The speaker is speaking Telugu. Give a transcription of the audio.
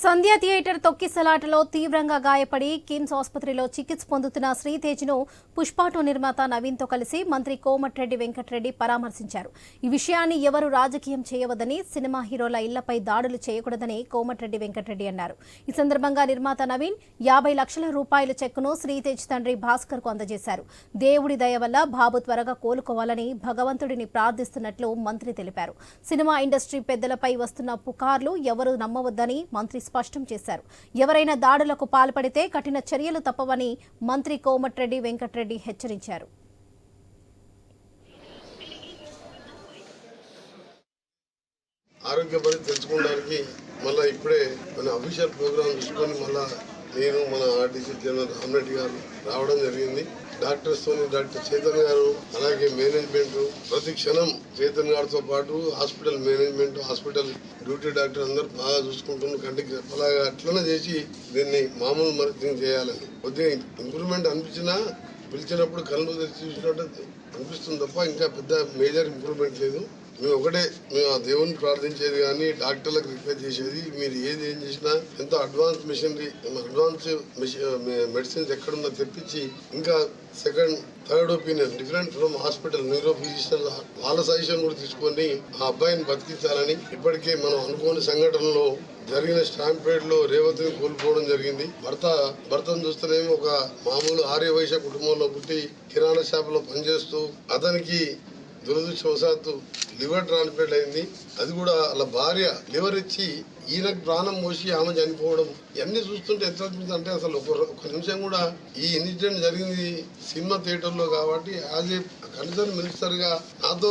సంధ్యా థియేటర్ తొక్కిసలాటలో తీవ్రంగా గాయపడి కిమ్స్ ఆసుపత్రిలో చికిత్స పొందుతున్న శ్రీతేజ్ను పుష్పాటో నిర్మాత నవీన్తో కలిసి మంత్రి కోమటిరెడ్డి వెంకటరెడ్డి పరామర్శించారు. ఈ విషయాన్ని ఎవరు రాజకీయం చేయవద్దని సినిమా హీరోల ఇళ్ళపై దాడులు చేయకూడదని కోమటిరెడ్డి వెంకటరెడ్డి అన్నారు. ఈ సందర్భంగా నిర్మాత నవీన్ యాభై లక్షల రూపాయల చెక్కును శ్రీతేజ్ తండ్రి భాస్కర్కు అందజేశారు. దేవుడి దయ వల్ల బాబు త్వరగా కోలుకోవాలని భగవంతుడిని ప్రార్థిస్తున్నట్లు మంత్రి తెలిపారు. సినిమా ఇండస్ట్రీ పెద్దలపై వస్తున్న పుకార్లు ఎవరు నమ్మవద్దని మంత్రి స్పష్టం చేశారు. ఎవరైనా దాడులకు పాల్పడితే కఠిన చర్యలు తప్పవని మంత్రి కోమటిరెడ్డి వెంకటరెడ్డి హెచ్చరించారు. ఆరోగ్య పరిస్థితి తెలుసుకోవడానికి మళ్ళీ ఇప్పుడే మన అఫీషియల్ ప్రోగ్రామ్ తీసుకొని మళ్ళీ నేను మన ఆర్టీసీ జనరల్ రామరెడ్డి గారు రావడం జరిగింది. డాక్టర్స్ తోని డాక్టర్ చైతన్య గారు అలాగే మేనేజ్మెంట్ ప్రతి క్షణం చైతన్య గారితో పాటు hospital management hospital duty doctor అందరూ బాగా చూసుకుంటున్నారు కంటికి అలాగా అట్లనే చేసి దీన్ని మామూలు మరిచింగ్ చేయాలని. కొద్దిగా ఇంప్రూవ్మెంట్ అనిపించినా పిలిచినప్పుడు కళ్ళు తెరిచి చూసినట్టు అనిపిస్తుంది తప్ప ఇంకా పెద్ద మేజర్ ఇంప్రూవ్మెంట్ లేదు. మేము ఒకటే మేము ఆ దేవుని ప్రార్థించేది కానీ డాక్టర్లకు రిక్వెస్ట్ చేసేది మీరు ఏది ఏం చేసినా ఎంతో అడ్వాన్స్ మిషనరీ అడ్వాన్స్ మెడిసిన్స్ ఎక్కడున్నా తెప్పించి ఇంకా second third opinion different from hospital neuro physician వాళ్ళ సజెషన్ కూడా తీసుకొని ఆ అబ్బాయిని బతికించాలని ఇప్పటికే మనం అనుకోని సంఘటనలో జరిగిన స్టాంపేడ్లో రేవతిని కోల్పోవడం జరిగింది. భర్త భర్తను చూస్తేనేమో ఒక మామూలు ఆర్య వైశ్య కుటుంబంలో పుట్టి కిరాణా షాపులో పనిచేస్తూ అతనికి దురదృష్టవశాత్తు లివర్ ట్రాన్స్ప్లాంట్ అయింది. అది కూడా వాళ్ళ భార్య లివర్ ఇచ్చి ఈయనకు ప్రాణం మోసి ఆమె చనిపోవడం. ఇవన్నీ చూస్తుంటే ఎంత అంటే అసలు ఒక ఒక నిమిషం కూడా ఈ ఇన్సిడెంట్ జరిగింది సినిమా థియేటర్లో కాబట్టి యాజ్ ఏ కన్సర్న్ మినిస్టర్గా నాతో